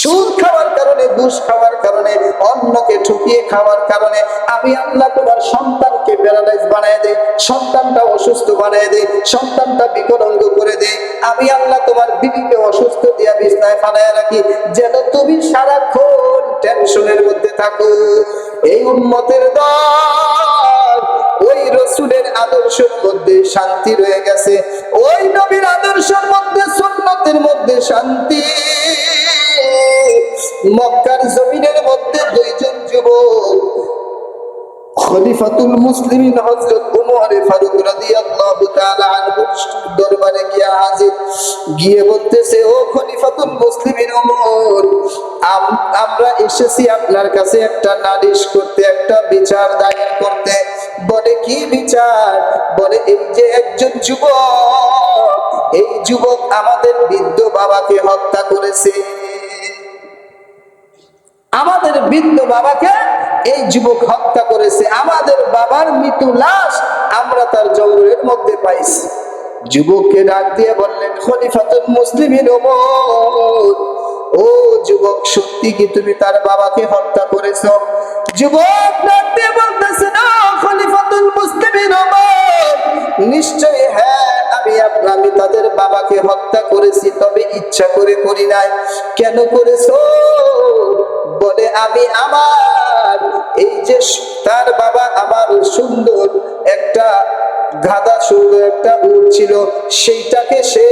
সুদ খাওয়ার কারণে, ঘুষ খাওয়ার কারণে অন্যকে ঠকিয়ে খাওয়ার কারণে আমি আল্লাহ তোমার সন্তানকে প্যারালাইজ বানিয়ে দেই, সন্তানটা অসুস্থ বানিয়ে দেই, সন্তানটা বিকলঙ্গ করে দেই। আমি আল্লাহ তোমার বিবিকে অসুস্থ দিয়া বিছনায় ফালায় রাখি, যেন তুমি সারাক্ষণ টেনশনের মধ্যে থাকো। এই উন্মতের দল, ওই রসুলের আদর্শের মধ্যে শান্তি রয়ে গেছে। ওই নবীর আদর্শের মধ্যে সুন্নতের মধ্যে শান্তি। মক্কার জমিনের মধ্যে দুইজন যুবক। খলিফাতুল মুসলিমিন হযরত ওমর ফারুক রাদিয়াল্লাহু তাআলা আনহু দরবারে গিয়ে হাজির। গিয়ে বলতেছে, ও খলিফাতুল মুসলিমিন ওমর আমরা এসেছি আপনার কাছে একটা নালিশ করতে, একটা বিচার দায়ের করতে। বলে, কি বিচার? বলে, এই যে একজন যুবক, এই যুবক আমাদের বৃদ্ধ বাবাকে হত্যা করেছে। আমাদের বৃদ্ধ বাবাকে এই যুবক হত্যা করেছে। আমাদের বাবার মৃত্যু লাশ আমরা তার জঙ্গলের মধ্যে পাইছি। যুবককে ডাক দিয়ে বললেন, খলিফাতুল মুসলিমিন, ও যুবক, সত্যি কি তুমি তার বাবাকে হত্যা করেছ? যুবক ডাক দিয়ে বলতেছে, না, খলিফাতুল মুসলিমিন নিশ্চয়ই হ্যাঁ আমি আমি তাদের বাবাকে হত্যা করেছি, তবে ইচ্ছা করে করি নাই। কেন করেছ? আমি আমার, এই যে তার বাবা আমার সুন্দর একটা গাধা সুন্দর একটা উট ছিল, সেইটাকে সে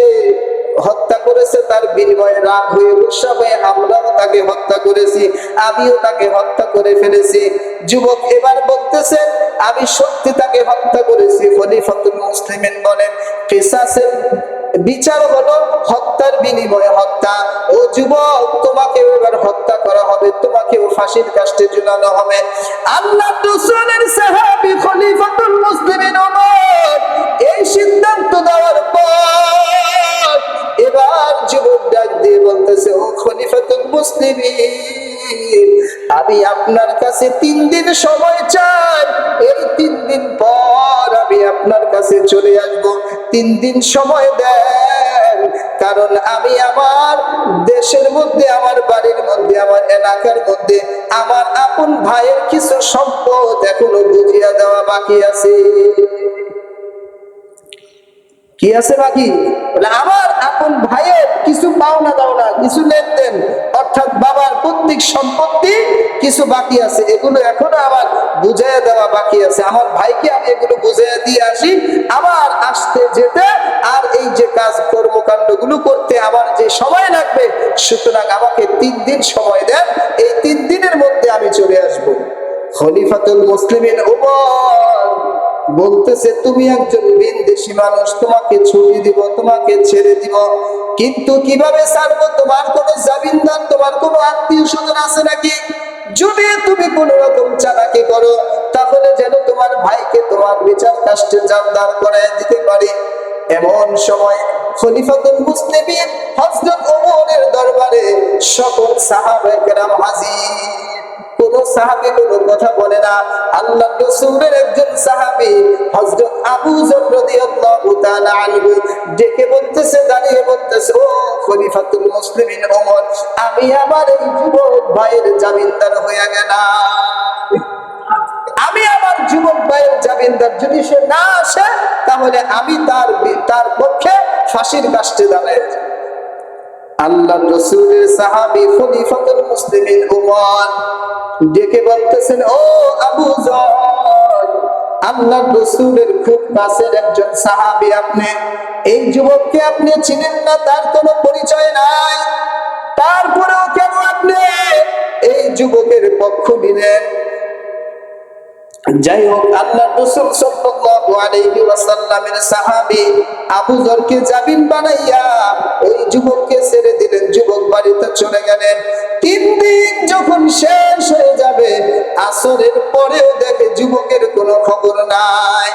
হত্যা করেছে, তার বিনিময়ে রাগ হয়ে, গুসা হয়ে আমরাও তাকে হত্যা করেছি, আমিও তাকে হত্যা করে ফেলেছি। যুবক এবার বলতেছে, আমি সত্যি তাকে হত্যা করেছি, খলিফাতুল মুসলিমিন বলেন কেসাসের বিচার হলো হত্যার বিনিময়ে হত্যা। ও যুবক তোমাকে ফাঁসির কাষ্টে ঝুলানো হবে। আল্লাহ রসুলের সাহাবী খলিফাতুল মুসলিমিন ওমর এই সিদ্ধান্ত দেওয়ার পর এবার যুবক ডাক দিয়ে বলতেছে, ও খলিফাতুল মুসলিমিন, আমি আপনার কাছে তিন দিন সময় চাই। এই তিন দিন পর আমি আপনার কাছে চলে আসব। তিন দিন সময় দেন। কারণ আমি আমার দেশের মধ্যে, আমার বাড়ির মধ্যে, আমার এলাকার মধ্যে, আমার আপন ভাইয়ের কিছু সম্পদ এখনও বুঝিয়া দেওয়া বাকি আছে। কি আছে বাকি? আমার আপন ভাইয়ের কিছু পাওনা দাওনা, কিছু লেনদেন, অর্থাৎ বাবার প্রত্যেক সম্পত্তি কিছু বাকি আছে। এগুলো এখনও আমার বুঝাইয়া দেওয়া বাকি আছে। আমার ভাইকে আমি এগুলো বুঝাইয়া দিয়ে আসি। আবার আসতে যেতে আর এই যে কাজ কর্মকাণ্ডগুলো করতে আমার যে সময় লাগবে, সুতরাং আমাকে তিন দিন সময় দেন। এই তিন দিনের মধ্যে আমি চলে আসব। খলিফাতুল মুসলিমিন উমর বলতেছে, তুমি একজন বিদেশি মানুষ, তোমাকে ছুটি দিব, তোমাকে ছেড়ে দিব। কিন্তু কীভাবে ছাড়বো? তোমার কোনো জামিনদার তোমার কোনো আত্মীয় স্বজন আছে নাকি? যদি তুমি কোন রকম চালাকি করো, তাহলে যেন তোমার ভাইকে তোমার বিচার কাষ্টে জানদার করে দিতে পারি। এমন সময় খলিফাতুল মুসলিমিন হযরত ওমরের দরবারে সকল সাহাবায়ে কেরাম হাজির। সাহাবী কোনো কথা বলে না আল্লাহ রাসূলের একজন সাহাবী হযরত আবু রাদিয়াল্লাহু তাআলা আনহু ডেকে বলতেছে, দাঁড়িয়ে বলতেছে, ও খলিফাতুল মুসলিমিন ওমর, আমি আমার এই যুবক ভাইয়ের জামিনদার হয়ে গেলাম আমি আমার যুবক ভাইয়ের জামিনদার যদি সে না আসে, তাহলে আমি তার তার পক্ষে ফাঁসির কাষ্টে যাব। আল্লাহ রসুলের সাহাবি খলিফাতুল মুসলিমিন উমর ডেকে বলতেছেন, ও আবু আল্লাহ রসুলের খুব কাছের একজন সাহাবি আপনি। এই যুবককে আপনি চিনেন না, তার কোনো পরিচয় নাই। তারপরেও কেন আপনি এই যুবকের পক্ষ নিলেন? যাই হোক আল্লাহ রাসূল সাল্লাল্লাহু আলাইহি ওয়াসাল্লামের সাহাবী আবু যরকে জামিন বানাইয়া ওই যুবককে ছেড়ে দিলেন। যুবক বাড়িতে চলে গেলেন। যখন শেষ হয়ে যাবে, আসরের পরেও দেখে যুবকের কোনো খবর নাই।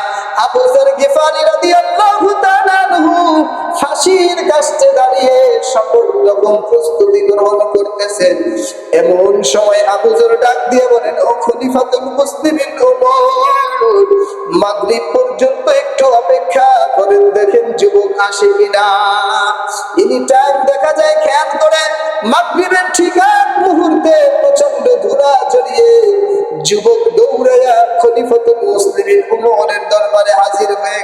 আবু যর গিফারি রাদিয়াল্লাহু তাআলা ফাঁসির কাছে দাঁড়িয়ে সকল রকম প্রস্তুতি গ্রহণ করতেছেন। এমন সময় আবুজর ডাক দিয়ে বলেন, ও খলিফাতুল মুসলিমিন ওমর মাগরিব পর্যন্ত একটু অপেক্ষা করেন, দেখেন যুবক আসে কিনা। ইনি টাইম দেখা যায় খেয়াল করে মাগরিবের ঠিক মুসলিমিন উমরের দরবারে হাজির হয়ে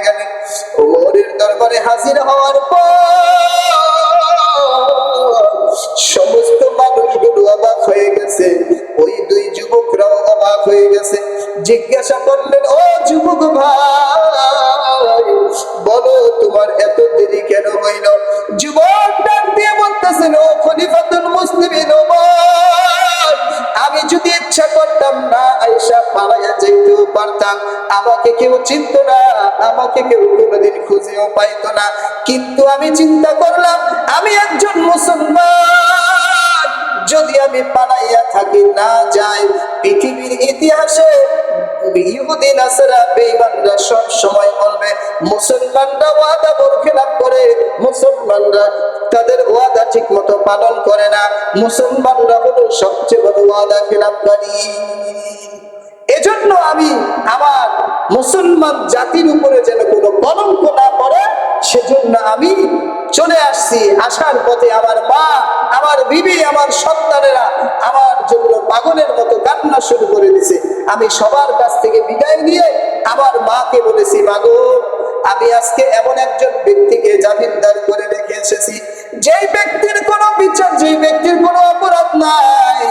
উমরের দরবারে হাজির হওয়ার পর সমস্ত মানুষগুলো অবাক হয়ে গেছে। ওই দুই যুবকরাও অবাক হয়ে গেছে। জিজ্ঞাসা করলেন, ও যুবক ভাই পারতাম। আমাকে কেউ চিনত না, আমাকে কেউ কোনোদিন খুঁজেও পাইতো না। কিন্তু আমি চিন্তা করলাম, আমি একজন মুসলমান। যদি আমি পালাইয়া থাকি, না যাই, পৃথিবীর ইতিহাসে ইহুদি নাসারা বেঈমানরা সব সময় বলবে, মুসলমানরা ওয়াদা বরখেলাপ করে, মুসলমানরা তাদের ওয়াদা ঠিক মতো পালন করে না। মুসলমানরা হলো সবচেয়ে বড় ওয়াদা খেলাপকারী। এজন্য আমি আমার মুসলমান জাতির উপরে যেন কোনো কলঙ্ক না পড়ে, সেজন্য আমি চলে আসছি আসার পথে আমার মা, আমার বিবি, আমার সন্তানেরা আমার জন্য পাগলের মতো কান্না শুরু করে দিছে। আমি সবার কাছ থেকে বিদায় নিয়ে আমার মাকে বলেছি মাগো আমি আজকে এমন একজন ব্যক্তিকে জামিনদার করে রেখে এসেছি। যেই ব্যক্তির কোনো বিচার, যেই ব্যক্তির কোনো অপরাধ নাই।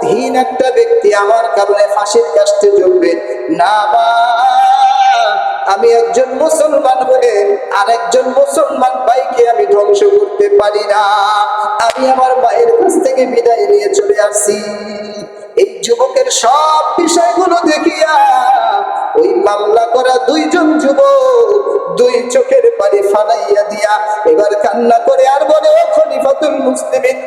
অপরাধহীন একটা ব্যক্তি আমার কারণে ফাঁসির কাছতে জ্বলবে না মা, আমি একজন মুসলমান হয়ে আরেকজন মুসলমান ভাইকে আমি ধ্বংস করতে পারি না। আমি আমার মায়ের কাছ থেকে বিদায় নিয়ে চলে আসি। এই যুবকের সব বিষয়গুলো দেখিয়া ওই মামলা করা দুইজন যুবক দুই চোখের পানি ফালাইয়া দিয়া এবার কান্না করে আর বলে, ও খলিফাতুল মুসলিমিন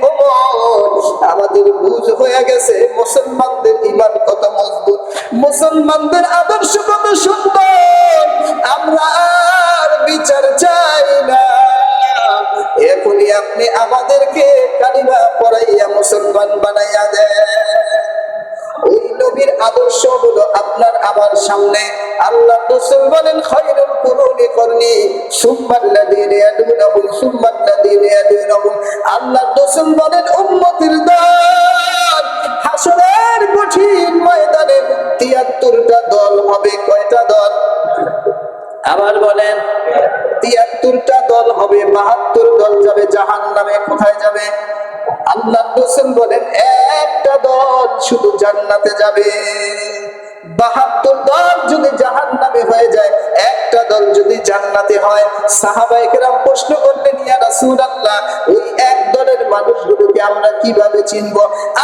আমাদের বুঝ হয়ে গেছে, মুসলমানদের ইমান কত মজবুত, মুসলমানদের আদর্শ কত সুন্দর, আমরা আর বিচার চাই না। এখনই আপনি আমাদেরকে কালিমা পড়াইয়া মুসলমান বানাইয়া দেন। নবীর আদর্শ হলো আপনার আমার সামনে। আল্লাহ রসুল বলেন কুরুনি করনি আল্লাহ রসুল বলেন, উম্মতের দল, হাসরের কঠিন ময়দানে 73টা দল হবে। কয়টা দল? আবার বলেন, তিয়াত্তরটা দল হবে, বাহাত্তর দল যাবে জাহান নামে কোথায় যাবে? আল্লাহ রসুল বলেন, একটা দল শুধু জান্নাতে যাবে। বাহাত্তর দল যদি জাহান নামে হয়ে যায়, একটা দল যদি জান্নাতে হয় সাহাবাইকেরাম প্রশ্ন করলেন, ইয়া রাসূল আল্লাহ ওই এক দলের মানুষগুলোকে আমরা কীভাবে চিনব?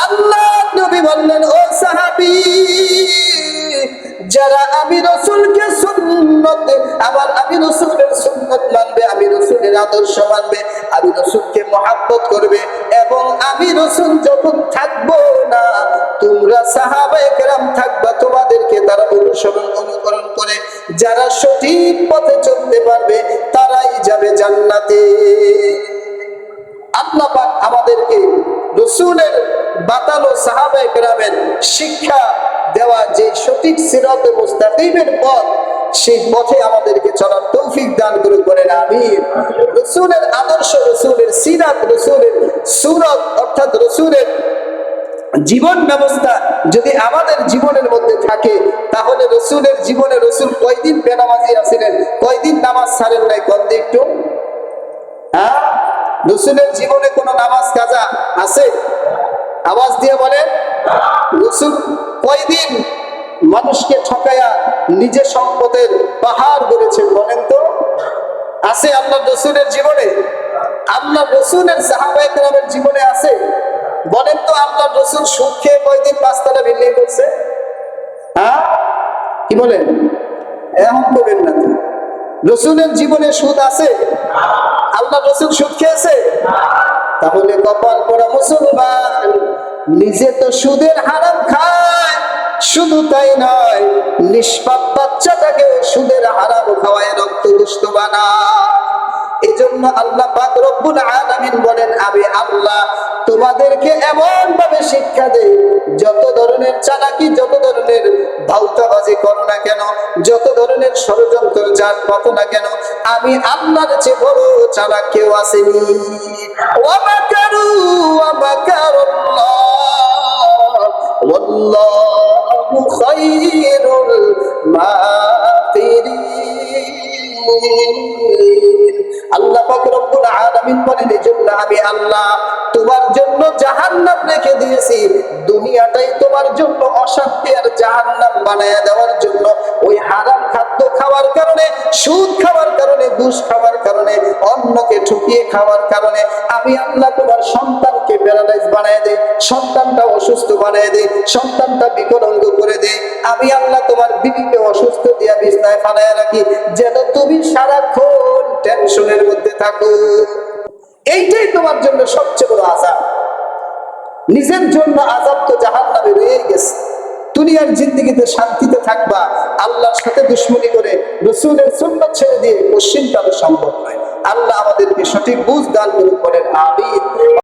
আল্লাহ নবী বললেন, ও সাহাবী, যারা আমি রসুলকে সুন্নত আবার আমি রসুলের সুন্নত মানবে, আমি রসুলের আদর্শ মানবে, আমি রসুলকে মহাব্বত করবে এবং আমি রসুল যখন থাকব না, তোমরা সাহাবায়ে কেরাম থাকবা, তোমাদেরকে তারা অনুসরণ অনুকরণ করে, যারা সঠিক পথে চলতে পারবে, তারাই যাবে জান্নাতে। আল্লাহ পাক আমাদেরকে রসুলের বাতানো সাহাবায়ে কেরামের শিক্ষা দেওয়া যে সঠিক সিরাতে মুস্তাকিমের পথ সেই পথে আমাদেরকে চলার তৌফিক দান করে করেন আমি রসুলের আদর্শ, রসুলের সিরাত, রসুলের সুরত, অর্থাৎ রসুলের জীবন ব্যবস্থা যদি আমাদের জীবনের মধ্যে থাকে, তাহলে রসুলের জীবনে রসুল কয়দিন বেনামাজি আছিলেন, কয়দিন নামাজ ছাড়েন নাই? কন্দি একটু? হ্যাঁ? রসুলের জীবনে কোনো নামাজ কাজা আছে? আওয়াজ দিয়ে বলেন, রসুল কয়দিন মানুষকে ঠকাইয়া নিজের সম্পদের পাহাড় গড়েছেন বলেন তো? আছে আল্লাহ রসুলের জীবনে? আল্লাহ রসুলের সাহাবাহামের জীবনে আছে? বলেন তো আল্লাহ রসুল সুখ খেয়ে কয়দিন পাঁচতলা বিল্ডিং করছে? হ্যাঁ? কি বলেন? এখন করবেন না রসুলের জীবনে সুদ আছে? আল্লাহ রসুল সুদ খেয়েছে? তাহলে কপাল করা মুসলমান, নিজে তো সুদের হারাম খায়। শুধু তাই নয়, নিষ্পাপ বাচ্চাটাকে সুদের হারাম খাওয়ায় রক্ত দুষ্ট বানা। এজন্য আল্লাহ পাক রব্বুল আলামিন বলেন আমি আল্লাহ, তোমাদেরকে এমন ভাবে শিক্ষা দেই যত ধরনের চালাকি, যত ধরনের ভাউতাবাজি করো না কেন, যত ধরনের ষড়যন্ত্র যার কত না কেন, আমি আল্লাহর চেয়ে বড় চালাক কেউ আসেনি। ওয়াবাকারু ওয়াবাকারুল্লাহ ওয়াল্লাহ খায়রুল আল্লাহ আলামিন বলেন আমি আল্লাহ তোমার জন্য জাহান্নাম রেখে দিয়েছি। দুনিয়াটাই তোমার জন্য অশান্তি আর জাহান্নাম বানায় দেওয়ার জন্য। ওই হারাম খাদ্য খাওয়ার কারণে, সুদ খাওয়ার কারণে, ঘুষ খাওয়ার কারণে অন্যকে ঠুকিয়ে খাওয়ার কারণে আমি আল্লাহ তোমার সন্তান সন্তানকে প্যারালাইজ বানায় দেই সন্তানটা অসুস্থ বানায় দেই সন্তানটা বিকলাঙ্গ করে দেই আমি আল্লাহ তোমার বিবিকে অসুস্থ দিয়া বিছনায় ফালায় রাখি, যেন তুমি সারাক্ষণ টেনশনের মধ্যে থাকো। এইটাই তোমার জন্য সবচেয়ে বড় আজাব নিজের জন্য আজাব তো জাহান নামে রয়ে গেছে। দুনিয়ার জিন্দিগিতে শান্তিতে থাকবা, আল্লাহর সাথে দুশ্মনী করে, রসুলের সুন্নত ছেড়ে দিয়ে পশ্চিমটা সম্ভব নয়। আল্লাহ আমাদেরকে সঠিক বুঝ দান করুন বলেন আমিন।